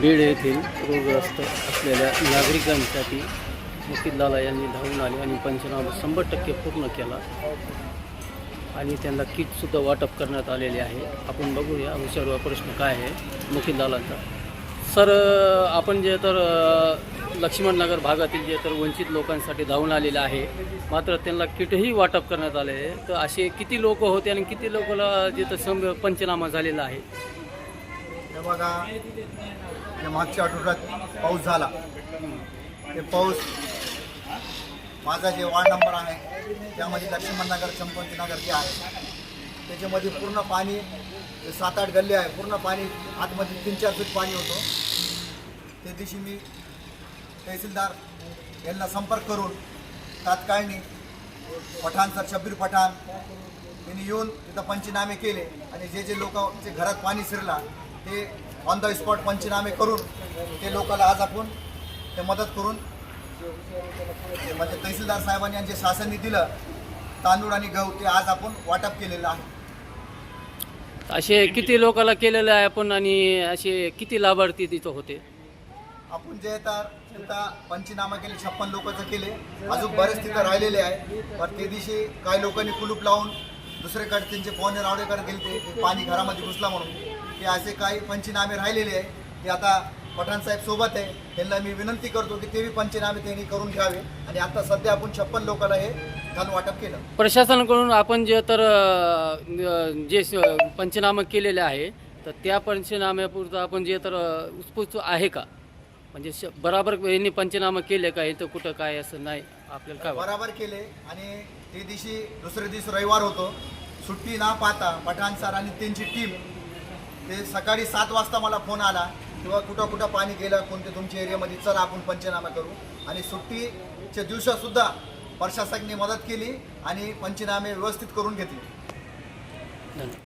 बीड येथील रोगग्रस्त असलेल्या नागरिकांसाठी मुकिदलाला यांनी धावून आले आणि पंचनामा शंभर टक्के पूर्ण केला. आणि त्यांना किटसुद्धा वाटप करण्यात आलेले आहे. आपण बघूया विचारूया प्रश्न काय आहे मुकिदलालांचा सर आपण जे तर लक्ष्मणनगर भागातील जे तर वंचित लोकांसाठी धावून आलेले आहे मात्र त्यांना किटही वाटप करण्यात आले तर असे किती लोक होते आणि किती लोकांना जे तर पंचनामा झालेला आहे? हे बघा ते मागच्या आठवड्यात पाऊस झाला. ते पाऊस माझा जे वार्ड नंबर आहे त्यामध्ये लक्ष्मणनगर चंपवतीनगर जे आहे त्याच्यामध्ये पूर्ण पाणी सात आठ गल्ले आहे पूर्ण पाणी आतमध्ये तीन चार फूट पाणी होतं. त्या दिवशी मी तहसीलदार यांना संपर्क करून तात्काळनी पठाण सर शब्बीर पठाण यांनी येऊन तिथं पंचनामे केले आणि जे जे लोक जे घरात पाणी शिरला ते ऑन द स्पॉट पंचनामे करून ते लोकांना आज आपण ते मदत करून म्हणजे तहसीलदार साहेबांनी आणि जे शासनाने दिलं तांदूळ आणि गहू ते आज आपण वाटप केलेलं आहे. असे किती लोकांना केलेलं आहे आपण आणि असे किती लाभार्थी तिथं होते? आपण जे तर तिथं पंचनामा केले छप्पन लोकांचं केले. अजून बरेच तिथं राहिलेले आहे. पण ते दिवशी काही लोकांनी कुलूप लावून दुसरीकडे त्यांचे पाहुणे रावडेकडे गेले ते पाणी घरामध्ये घुसला म्हणून. ते असे काही पंचनामे राहिलेले आहे. ते आता पठाण साहेब सोबत आहे. त्यांना मी विनंती करतो की ते बी पंचनामे त्यांनी करून घ्यावे. आणि आता सध्या आपण छप्पन लोकांना हे धन वाटप केलं. प्रशासनाकडून आपण जे तर जे पंचनामा केलेले आहे तर त्या पंचनाम्यापुरतं आपण जे तर उत्स्फूर्त आहे का? म्हणजे श बराबर यांनी पंचनामा केले का? इथं कुठं काय असं नाही? आपल्याला काय? बराबर केले. आणि ते दिवशी दुसऱ्या दिवशी रविवार होतो. सुट्टी ना पाहता पठाण सर आणि त्यांची टीम ते सकाळी सात वाजता मला फोन आला किंवा कुठं कुठं पाणी गेलं कोणते तुमच्या एरियामध्ये चला आपण पंचनामा करू. आणि सुट्टीच्या दिवसासुद्धा प्रशासकांनी मदत केली आणि पंचनामे व्यवस्थित करून घेतले.